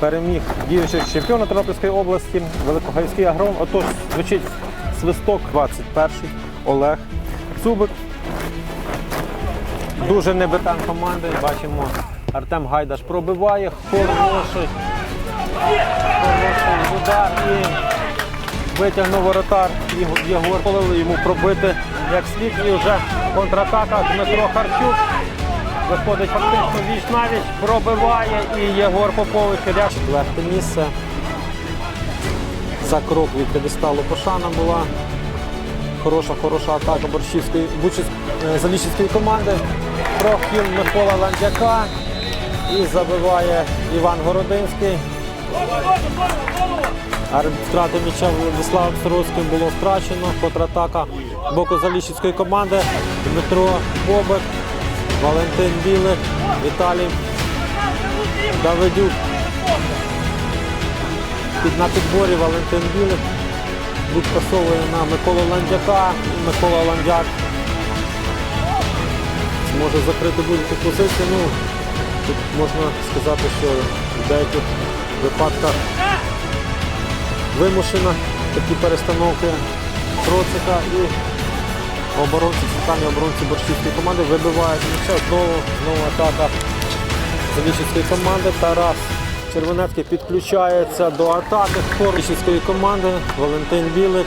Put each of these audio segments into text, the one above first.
переміг діючих чемпіона Тернопільської області, Великогайський агрон. Отож, звучить свисток 21-й Олег Цубик. Дуже небетан команди. Бачимо, Артем Гайдаш пробиває. Хороший. Хороший удар і витягнув воротар. Єгор полили йому пробити як слід. І вже контратака Дмитро Харчук. Виходить фактично віч навіч, пробиває і Єгор Попович ряд. Четверте місце. За крок від п'єдесталу Пошана була. Хороша, хороша атака борщівської е, команди. Прохіл Микола Ландяка. І забиває Іван Городинський. Втрати м'яча Владиславом Сороцьким було втрачено. Контратака боку заліщицької команди. Дмитро Бобик, Валентин Білик, Віталій Давидюк. Під, на підборі Валентин Білик відпасовує на Миколу Ландяка. Микола Ландяк зможе закрити будь-яку позицію. Ну, тут можна сказати, що в деяких випадках вимушена такі перестановки Троцика і оборонці, центральні оборонці борщівської команди вибивають м'яча. Знову, знову атака залічівської команди. Тарас Червонецький підключається до атаки Хорішівської команди. Валентин Білик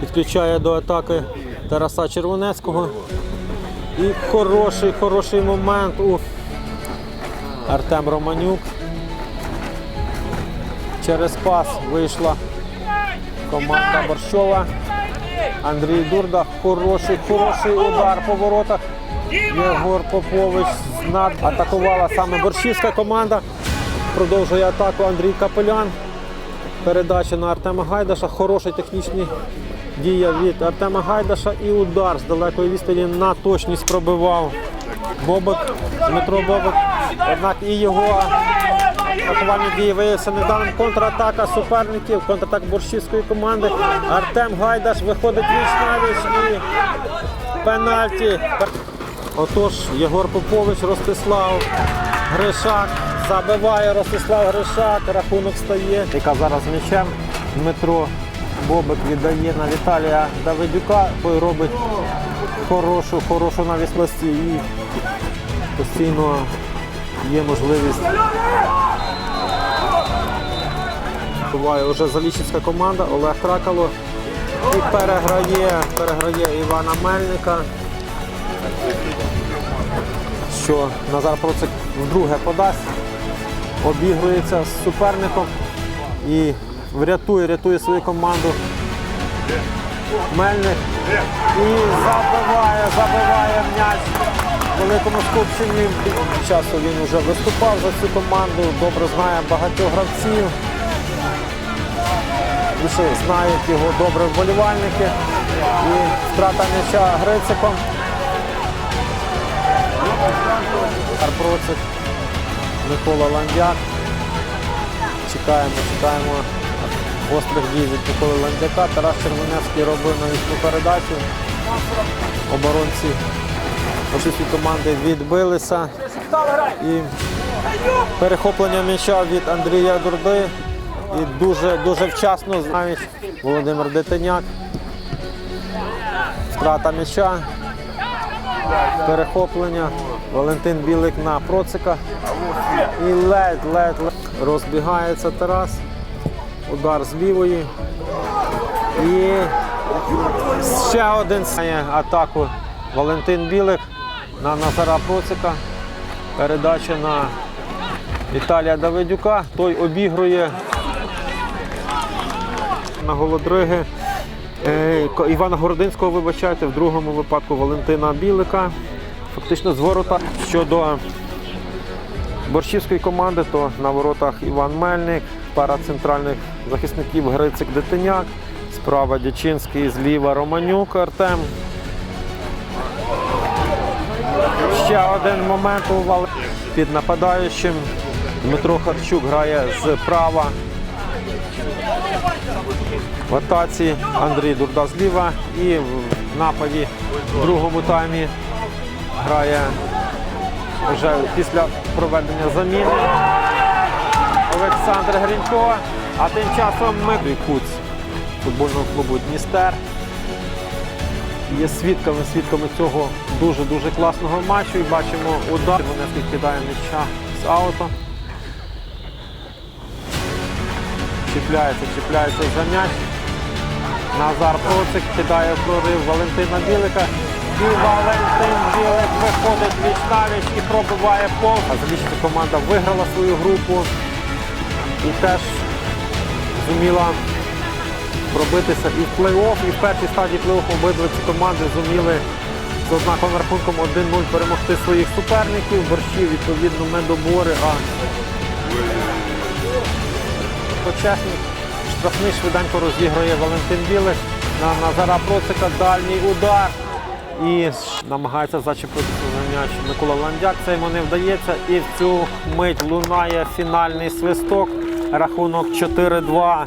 підключає до атаки Тараса Червонецького. І хороший, хороший момент у Артем Романюк. Через пас вийшла команда Борщова. Андрій Дурда. Хороший, хороший удар по воротах. Єгор Попович знад атакувала саме борщівська команда. Продовжує атаку Андрій Капелян. Передача на Артема Гайдаша. Хороший технічний дія від Артема Гайдаша і удар з далекої відстані на точність пробивав Бобик, Дмитро Бобик. Однак і його рахувальні дії виявився невдалим. Контратака суперників, контратак борщівської команди. Артем Гайдаш виходить віч навіч і пенальті. Отож, Єгор Попович, Ростислав Гришак. Забиває Ростислав Гришак. Рахунок стає. Яка зараз м'ячем. Дмитро Бобик віддає на Віталія Давидюка. Той робить хорошу, хорошу навіслості і постійно є можливість. Буває вже залічицька команда Олег Кракало. І переграє, переграє Івана Мельника. Що Назар Процик вдруге подасть, обігрується з суперником і врятує, рятує свою команду. Мельник і забиває, забиває м'яч великому скупченні. Часу він вже виступав за цю команду, добре знає багатьох гравців. Більше знають його добре вболівальники. І втрата м'яча Грициком. Арпроцик, Микола Ландяк. Чекаємо, чекаємо гострих дій від Миколи Ландяка. Тарас Червонецький робив навісну передачу. Оборонці російської команди відбилися. І перехоплення м'яча від Андрія Дурди. І дуже, дуже вчасно навіть Володимир Детеняк. Втрата м'яча. Перехоплення. Валентин Білик на Процика. І ледь, ледь, ледь розбігається Тарас. Удар з лівої. І ще один має атаку Валентин Білик на Назара Процика. Передача на Віталія Давидюка. Той обігрує на голодриги. Е, Івана Городинського, вибачайте, в другому випадку Валентина Білика. Фактично з ворота. Щодо борщівської команди, то на воротах Іван Мельник, пара центральних захисників Грицик Детеняк, справа Дячинський, зліва Романюк Артем. Ще один момент у під нападаючим. Дмитро Харчук грає з права. В атаці Андрій Дурда зліва і в нападі в другому таймі грає вже після проведення заміни. Олександр Грінько. А тим часом ми Куц футбольного клубу Дністер. Є свідками, свідками цього дуже-дуже класного матчу. І бачимо удар. Вонецький кидає м'яча з ауто. Чіпляється, чіпляється за м'яч. Назар Процик кидає прорив Валентина Білика. І Валентин Білик виходить віч навіч і пробиває пол. А залічна команда виграла свою групу і теж зуміла пробитися і в плей-офф, і в першій стадії плей-офф обидва ці команди зуміли з однаковим рахунком 1-0 перемогти своїх суперників. Борщі, відповідно, медобори, а Почесник штрафний швиденько розігрує Валентин Білик на Назара Процика. Дальній удар. І намагається зачепити за м'яч Микола Ландяк. Це йому не вдається. І в цю мить лунає фінальний свисток. Рахунок 4-2